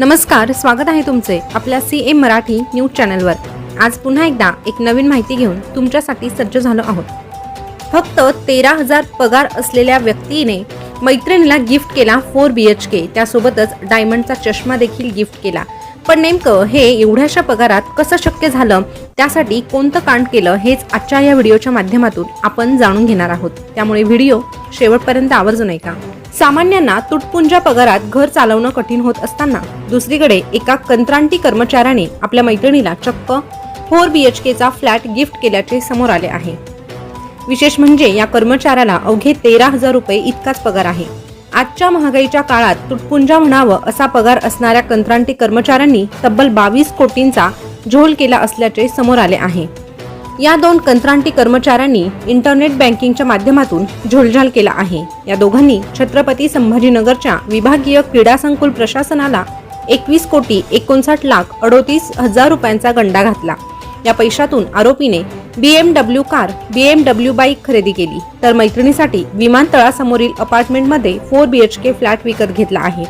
नमस्कार स्वागत आहे तुमचे आपल्या सी एम मराठी न्यूज चॅनलवर. आज पुन्हा एकदा एक नवीन माहिती घेऊन तुमच्यासाठी सज्ज झालो आहोत. फक्त तेरा हजार पगार असलेल्या व्यक्तीने मैत्रिणीला गिफ्ट केला फोर बी एच के त्यासोबतच डायमंडचा चष्मा देखील गिफ्ट केला. पण नेमकं हे एवढ्याशा पगारात कसं शक्य झालं? त्यासाठी कोणतं कांड केलं? हेच आजच्या या व्हिडिओच्या माध्यमातून आपण जाणून घेणार आहोत. त्यामुळे व्हिडिओ शेवटपर्यंत आवर्जून ऐका. सामान्यांना तुटपुंजा पगारात घर चालवणं कठीण होत असताना दुसरीकडे एका कंत्रांटी कर्मचाऱ्याने आपल्या मैत्रिणीला चक्क फोर बी एच केचा फ्लॅट गिफ्ट केल्याचे समोर आले आहे. विशेष म्हणजे या कर्मचाऱ्याला अवघे तेरा हजार रुपये इतकाच पगार आहे. आजच्या महागाईच्या काळात तुटपुंजा म्हणावं असा पगार असणाऱ्या कंत्रांटी कर्मचाऱ्यांनी तब्बल बावीस कोटींचा झोल केला असल्याचे समोर आले आहे. या दोन कंत्रांटी कर्मचाऱ्यांनी इंटरनेट बँकिंगच्या माध्यमातून झोलझाल केला आहे. या दोघांनी छत्रपती संभाजीनगरच्या विभागीय क्रीडा संकुल प्रशासनाला एकवीस कोटी एकोणसाठ लाख अडोतीस हजार रुपयांचा गंडा घातला. या पैशातून आरोपीने B M W car B M W bike खरेदी केली. तर मैत्रिणीसाठी विमानतळासमोरील अपार्टमेंटमध्ये four B H K flat विकत घेतला आहे.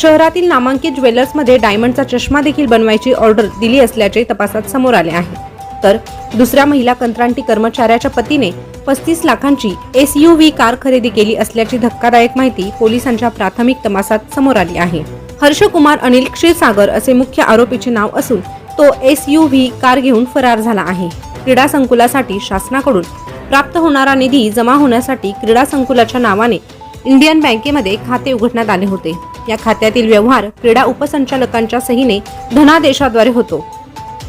शहरातील नामांकित ज्वेलर्समध्ये डायमंडचा चष्मा देखील बनवायची ऑर्डर दिली असल्याचे तपासात समोर आले आहे. तर दुसऱ्या महिला कंत्राटी कर्मचाऱ्याच्या पतीने पस्तीस लाखांची एसयूव्ही व्ही कार खरेदी केली असल्याची धक्कादायक माहिती पोलिसांच्या प्राथमिक तपासात समोर आली आहे. हर्षकुमार अनिल क्षीरसागर असे मुख्य आरोपीचे नाव असून तो एसयूव्ही व्ही कार घेऊन फरार झाला आहे. क्रीडा संकुलासाठी शासनाकडून प्राप्त होणारा निधी जमा होण्यासाठी क्रीडा संकुलाच्या नावाने इंडियन बँकेमध्ये खाते उघडण्यात आले होते. या खात्यातील व्यवहार क्रीडा उपसंचालकांच्या सहीने धनादेशाद्वारे होतो.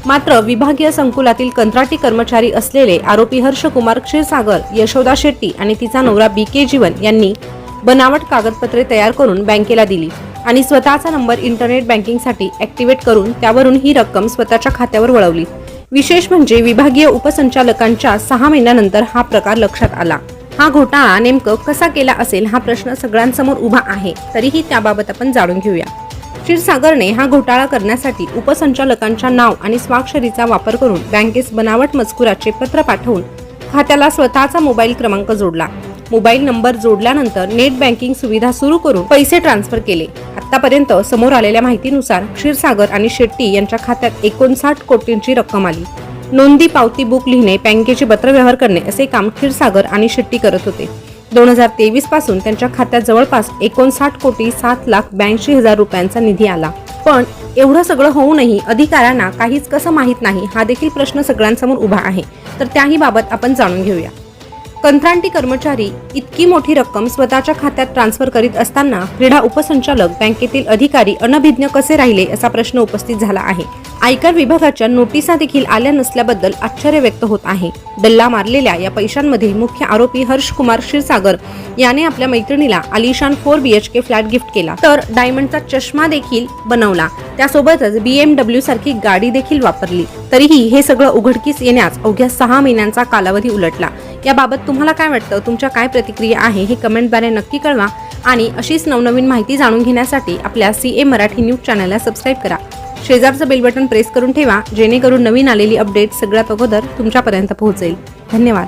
मात्र विभागीय संकुलातील कंत्राटी कर्मचारी असलेले आरोपी हर्षकुमार क्षीरसागर यशोदा शेट्टी आणि तिचा नवरा बी के जीवन यांनी बनावट कागदपत्रे तयार करून बँकेला दिली आणि स्वतःचा नंबर इंटरनेट बँकिंगसाठी ऍक्टिव्हेट करून त्यावरून ही रक्कम स्वतःच्या खात्यावर वळवली. विशेष म्हणजे विभागीय उपसंचालकांच्या सहा महिन्यानंतर हा प्रकार लक्षात आला. हा घोटाळा नेमकं कसा केला असेल हा प्रश्न सगळ्यांसमोर उभा आहे तरीही त्याबाबत आपण जाणून घेऊया. क्षीरसागरने हा घोटाळा करण्यासाठी उपसंचालकांच्या नाव आणि स्वाक्षरीचा वापर करून बँकेस बनावट मजकुराचे पत्र पाठवून खात्याला स्वतःचा मोबाईल क्रमांक जोडला. मोबाईल नंबर जोडल्यानंतर नेट बँकिंग सुविधा सुरू करून पैसे ट्रान्सफर केले. आतापर्यंत समोर आलेल्या माहितीनुसार क्षीरसागर आणि शेट्टी यांच्या खात्यात एकोणसाठ कोटींची रक्कम आली. नोंदी पावती बुक लिहिणे बँकेचे पत्रव्यवहार करणे असे काम क्षीरसागर आणि शेट्टी करत होते. दोन हजार तेवीसपासून त्यांच्या खात्यात जवळपास एकोणसाठ कोटी सात लाख ब्याऐंशी हजार रुपयांचा निधी आला. पण एवढं सगळं होऊनही अधिकाऱ्यांना काहीच कसं माहीत नाही हा देखील प्रश्न सगळ्यांसमोर उभा आहे. तर त्याही बाबत आपण जाणून घेऊया. कंत्राटी कर्मचारी इतकी मोठी रक्कम स्वतःच्या खात्यात ट्रान्सफर करीत असताना क्रीडा उपसंचालक बँकेतील अधिकारी अनभिज्ञ कसे राहिले असा प्रश्न उपस्थित झाला आहे. आयकर विभागाच्या नोटिसा देखील आल्या नसल्याबद्दल आश्चर्य व्यक्त होत आहे. डल्ला मारलेल्या या पैशांमध्ये मुख्य आरोपी हर्ष कुमार क्षीरसागर याने आपल्या मैत्रिणीला आलिशान फोर बीएचके फ्लॅट गिफ्ट केला. तर डायमंडचा चष्मा देखील बनवला. त्यासोबतच बीएमडब्ल्यू सारखी गाडी देखील वापरली. तरीही हे सगळं उघडकीस येण्यास अवघ्या सहा महिन्यांचा कालावधी उलटला. याबाबत तुम्हाला काय वाटतं? तुमच्या काय प्रतिक्रिया आहे? हे कमेंटद्वारे नक्की कळवा. आणि अशीच नवनवीन माहिती जाणून घेण्यासाठी आपल्या सी ए मराठी न्यूज चॅनलला सबस्क्राईब करा. शेजारचं बेल बटन प्रेस करून ठेवा जेणेकरून नवीन आलेली अपडेट सगळ्यात अगोदर तुमच्यापर्यंत पोहोचेल. धन्यवाद.